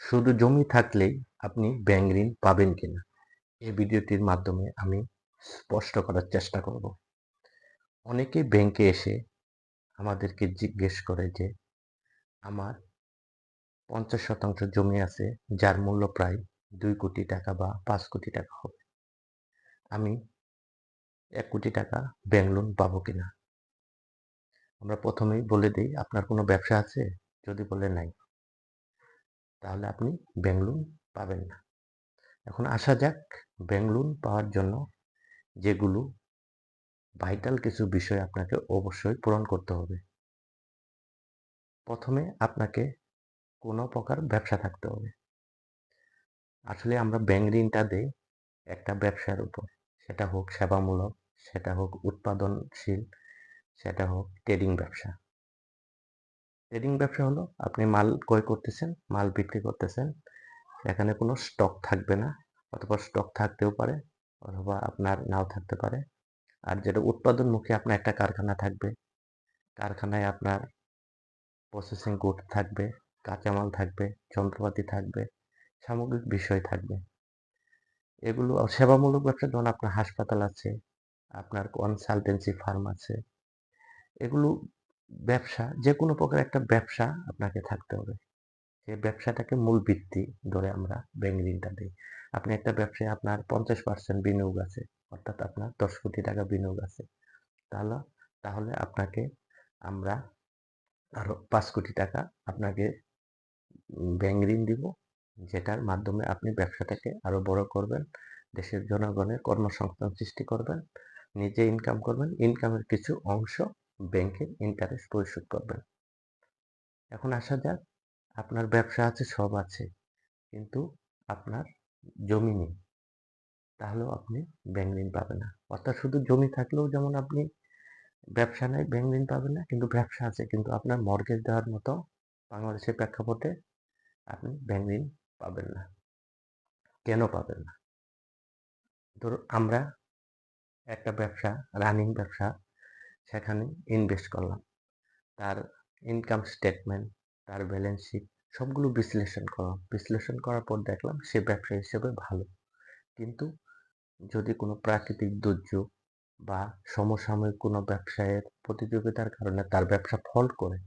শুধু জমি থাকলেই আপনি ব্যাংক ঋণ পাবেন কিনা? এই ভিডিওটির মাধ্যমে আমি স্পষ্ট করার চেষ্টা করব। অনেকে ব্যাংকে এসে আমাদেরকে জিজ্ঞেস করে যে, আমার পঞ্চাশ শতাংশ জমি আছে, যার মূল্য প্রায় দুই কোটি টাকা বা পাঁচ কোটি টাকা হবে। আমি এক কোটি টাকা ব্যাংক লোন পাবো কিনা? আমরা প্রথমেই বলে দিই, আপনার কোনো ব্যবসা আছে? যদি বলে, নাই। তাহলে আপনি ব্যাংক পাবেন না। এখন আসা যাক ব্যাংক পাওয়ার জন্য যেগুলো ভাইটাল কিছু বিষয় আপনাকে অবশ্যই পূরণ করতে হবে। প্রথমে আপনাকে কোনো প্রকার ব্যবসা থাকতে হবে। আসলে আমরা ব্যাংক ঋণটা দেই একটা ব্যবসার উপর। সেটা হোক সেবামূলক, সেটা হোক উৎপাদনশীল, সেটা হোক ট্রেডিং ব্যবসা। ট্রেডিং ব্যবসা হলো, আপনি মাল ক্রয় করতেছেন, মাল বিক্রি করতেছেন, এখানে কোনো স্টক থাকবে না, অথবা স্টক থাকতেও পারে, অথবা আপনার নাও থাকতে পারে। আর যেটা উৎপাদনমুখী, আপনার একটা কারখানা থাকবে, কারখানায় আপনার প্রসেসিং গুড থাকবে, কাঁচামাল থাকবে, যন্ত্রপাতি থাকবে, সামগ্রিক বিষয় থাকবে। এগুলো সেবামূলক ব্যবসা, যেমন আপনার হাসপাতাল আছে, আপনার কনসালটেন্সি ফার্ম আছে, এগুলো ব্যবসা যে কোনো প্রকার একটা ব্যবসা আপনাকে থাকতে হবে। যে ব্যবসাটাকে মূল ভিত্তি ধরে আমরা ব্যাংক ঋণটা দিই। আপনি একটা ব্যবসায় আপনার পঞ্চাশ পার্সেন্ট বিনিয়োগ আছে, অর্থাৎ আপনার দশ কোটি টাকা বিনিয়োগ আছে। তাহলে তাহলে আপনাকে আমরা আরও পাঁচ কোটি টাকা আপনাকে ব্যাংক ঋণ দিব, যেটার মাধ্যমে আপনি ব্যবসাটাকে আরও বড় করবেন, দেশের জনগণের কর্মসংস্থান সৃষ্টি করবেন, নিজে ইনকাম করবেন ইনকামের কিছু অংশ ব্যাংকে ইন্টারেস্ট পরিশোধ করবেন। এখন আসা যাক, আপনার ব্যবসা আছে, সব আছে, কিন্তু আপনার জমি নেই। তাহলেও আপনি ব্যাংক ঋণ পাবেন না। অর্থাৎ শুধু জমি থাকলেও যেমন আপনি ব্যবসা নাই ব্যাংক ঋণ পাবেন না, কিন্তু ব্যবসা আছে, কিন্তু আপনার মর্গেজ দেওয়ার মতো বাংলাদেশের প্রেক্ষাপটে আপনি ব্যাংক ঋণ পাবেন না। কেন পাবেন না? ধরুন আমরা একটা ব্যবসা রানিং ব্যবসা সেখানে ইনভেস্ট করলাম। তার ইনকাম স্টেটমেন্ট তার ব্যালেন্স শিট সবগুলো বিশ্লেষণ করলাম বিশ্লেষণ করার পর দেখলাম সে ব্যবসা হিসেবে ভালো। কিন্তু যদি কোনো প্রাকৃতিক দুর্যোগ বা সমসাময়িক কোনো ব্যবসায়ের প্রতিযোগিতার কারণে তার ব্যবসা ফল্ট করে,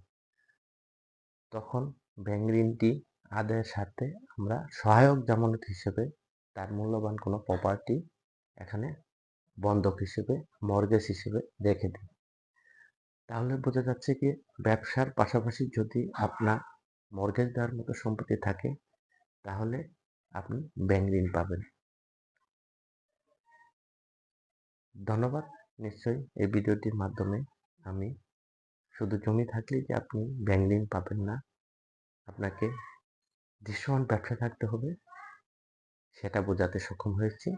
তখন ব্যাংক ঋণটি আদায়ের সাথে আমরা সহায়ক জামানত হিসেবে তার মূল্যবান কোনো প্রপার্টি এখানে বন্ধক হিসেবে মর্গেজ হিসেবে রেখে দিই। তাহলে বোঝা যাচ্ছে কি, ব্যবসার পাশাপাশি যদি আপনার মর্গেজ দেওয়ার মতো সম্পত্তি থাকে, তাহলে আপনি ব্যাংক ঋণ পাবেন। ধন্যবাদ। নিশ্চয়ই এই ভিডিওটির মাধ্যমে আমি শুধু জমি থাকলেই যে আপনি ব্যাংক ঋণ পাবেন না, আপনাকে দৃশ্যমান ব্যবসা থাকতে হবে, সেটা বোঝাতে সক্ষম হয়েছি।